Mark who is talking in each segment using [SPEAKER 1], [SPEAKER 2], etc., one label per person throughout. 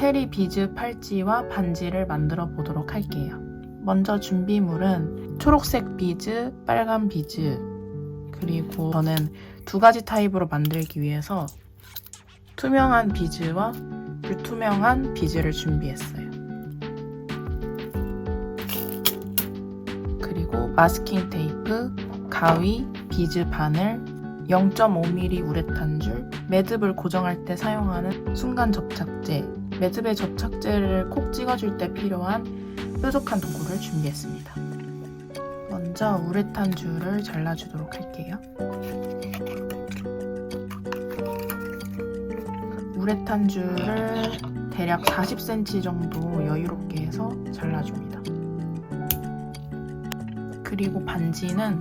[SPEAKER 1] 체리 비즈 팔찌와 반지를 만들어 보도록 할게요. 먼저 준비물은 초록색 비즈, 빨간 비즈, 그리고 저는 두 가지 타입으로 만들기 위해서 투명한 비즈와 불투명한 비즈를 준비했어요. 그리고 마스킹 테이프, 가위, 비즈 바늘, 0.5mm 우레탄 줄, 매듭을 고정할 때 사용하는 순간 접착제, 매듭에 접착제를 콕 찍어줄 때 필요한 뾰족한 도구를 준비했습니다. 먼저 우레탄 줄을 잘라주도록 할게요. 우레탄 줄을 대략 40cm 정도 여유롭게 해서 잘라줍니다. 그리고 반지는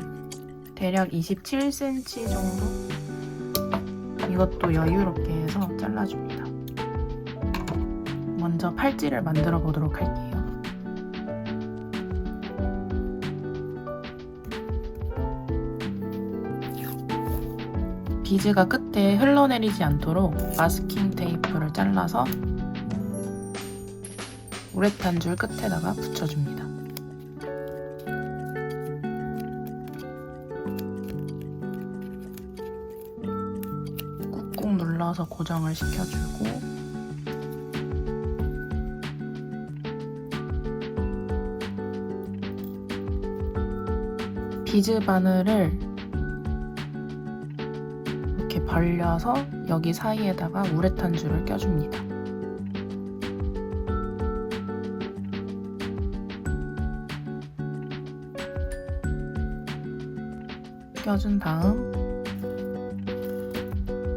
[SPEAKER 1] 대략 27cm 정도 이것도 여유롭게 해서 잘라줍니다. 먼저 팔찌를 만들어 보도록 할게요. 비즈가 끝에 흘러내리지 않도록 마스킹 테이프를 잘라서 우레탄 줄 끝에다가 붙여줍니다. 꾹꾹 눌러서 고정을 시켜주고 비즈 바늘을 이렇게 벌려서 여기 사이에다가 우레탄 줄을 껴줍니다. 껴준 다음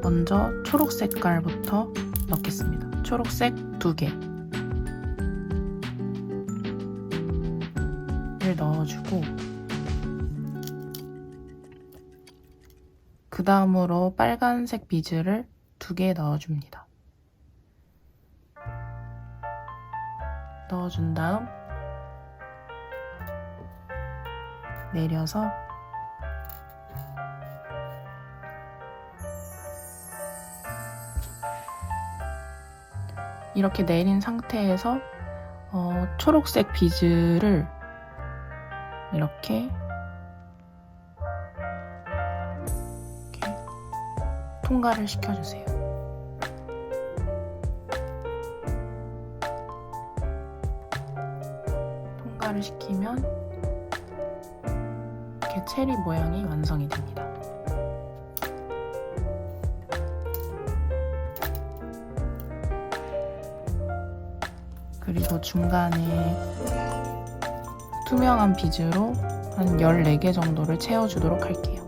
[SPEAKER 1] 먼저 초록 색깔부터 넣겠습니다. 초록색 두 개. 를 넣어주고 그 다음으로 빨간색 비즈를 두 개 넣어줍니다. 넣어준 다음 내려서 이렇게 내린 상태에서 어, 초록색 비즈를 이렇게 통과를 시켜주세요. 통과를 시키면 이렇게 체리 모양이 완성이 됩니다. 그리고 중간에 투명한 비즈로 한 14개 정도를 채워주도록 할게요.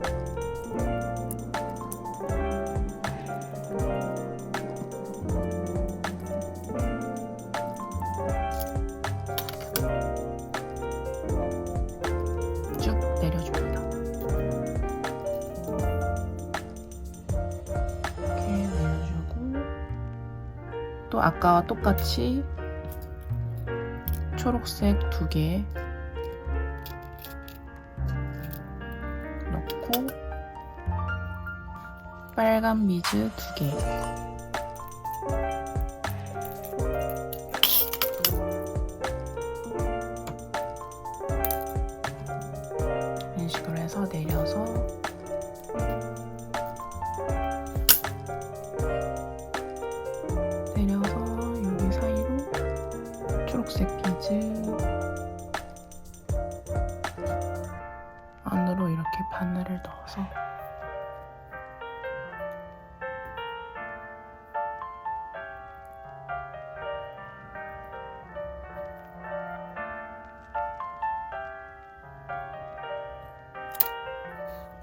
[SPEAKER 1] 또 아까와 똑같이 초록색 두 개 넣고 빨간 비즈 두 개.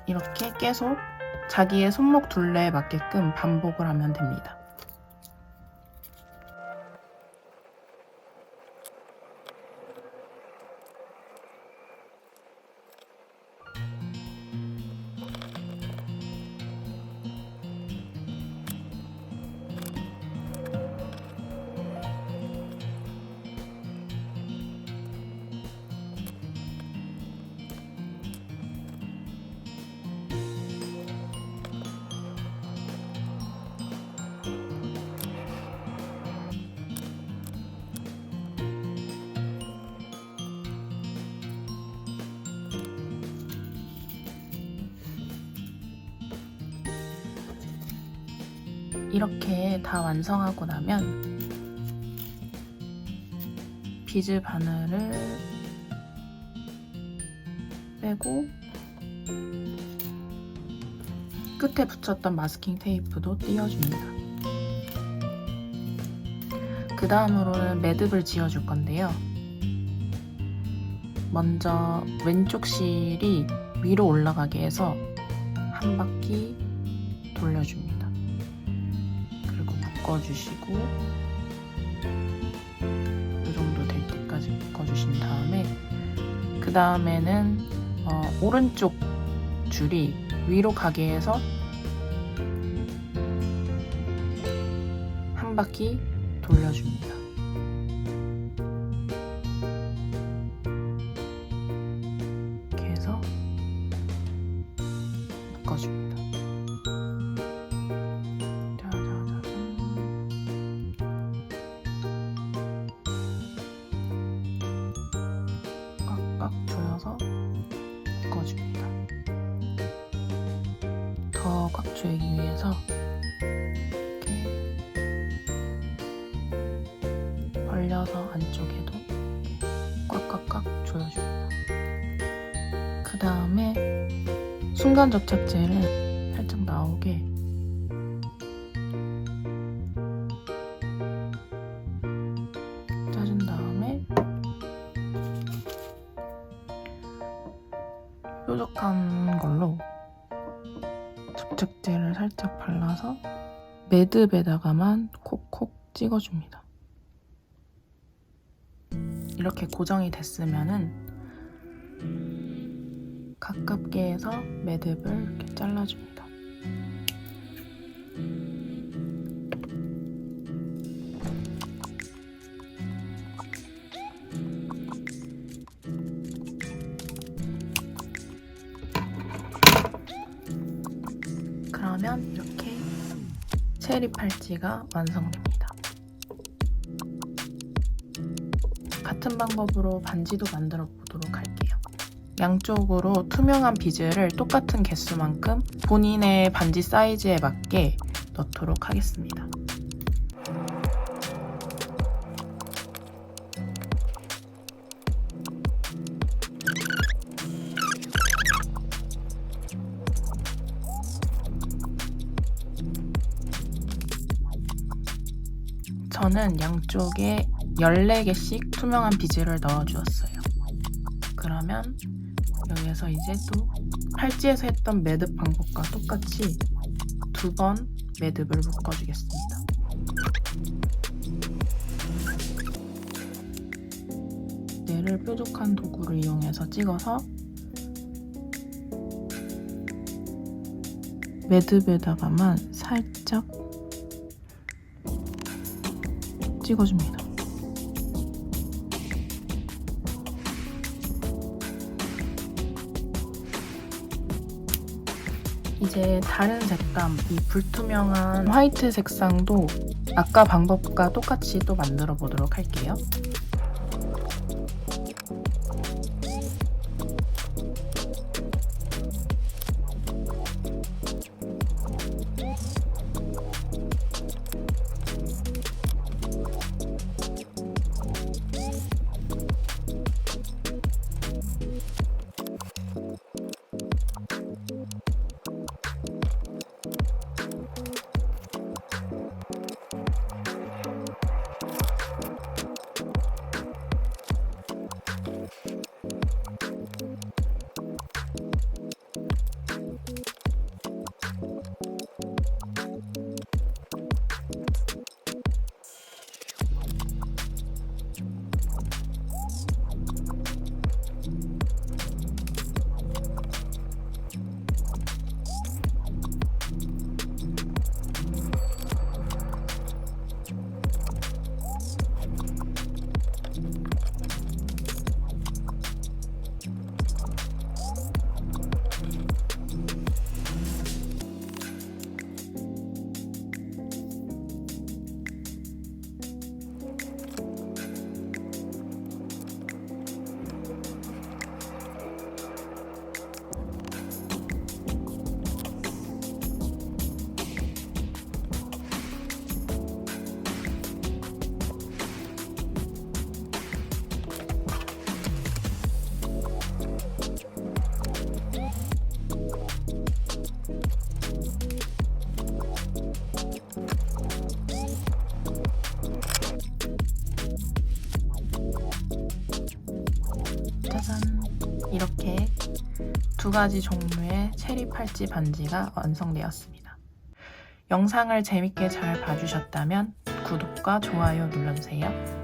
[SPEAKER 1] 이렇게 계속 자기의 손목 둘레에 맞게끔 반복을 하면 됩니다. 이렇게 다 완성하고 나면 비즈 바늘을 빼고 끝에 붙였던 마스킹 테이프도 띄워줍니다. 그 다음으로는 매듭을 지어줄 건데요. 먼저 왼쪽 실이 위로 올라가게 해서 한 바퀴 돌려줍니다. 묶어주시고 이 정도 될 때까지 묶어주신 다음에 그 다음에는 어, 오른쪽 줄이 위로 가게 해서 한 바퀴 돌려줍니다. 이렇게 해서 묶어줍니다. 더 꽉 조이기 위해서 이렇게 벌려서 안쪽에도 꽉꽉꽉 조여줍니다. 그 다음에 순간 접착제를 살짝 나오게 짜준 다음에 뾰족한 걸로 접착제를 살짝 발라서 매듭에다가만 콕콕 찍어줍니다. 이렇게 고정이 됐으면은 가깝게 해서 매듭을 이렇게 잘라줍니다. 이렇게 체리 팔찌가 완성됩니다. 같은 방법으로 반지도 만들어 보도록 할게요. 양쪽으로 투명한 비즈를 똑같은 개수만큼 본인의 반지 사이즈에 맞게 넣도록 하겠습니다. 저는 양쪽에 14개씩 투명한 비즈를 넣어주었어요. 그러면 여기에서 이제 또 팔찌에서 했던 매듭 방법과 똑같이 두 번 매듭을 묶어주겠습니다. 뇌를 뾰족한 도구를 이용해서 찍어서 매듭에다가만 살짝 찍어줍니다. 이제 다른 색감, 이 불투명한 화이트 색상도 아까 방법과 똑같이 또 만들어 보도록 할게요. 이렇게 두 가지 종류의 체리 팔찌 반지가 완성되었습니다. 영상을 재밌게 잘 봐주셨다면 구독과 좋아요 눌러주세요.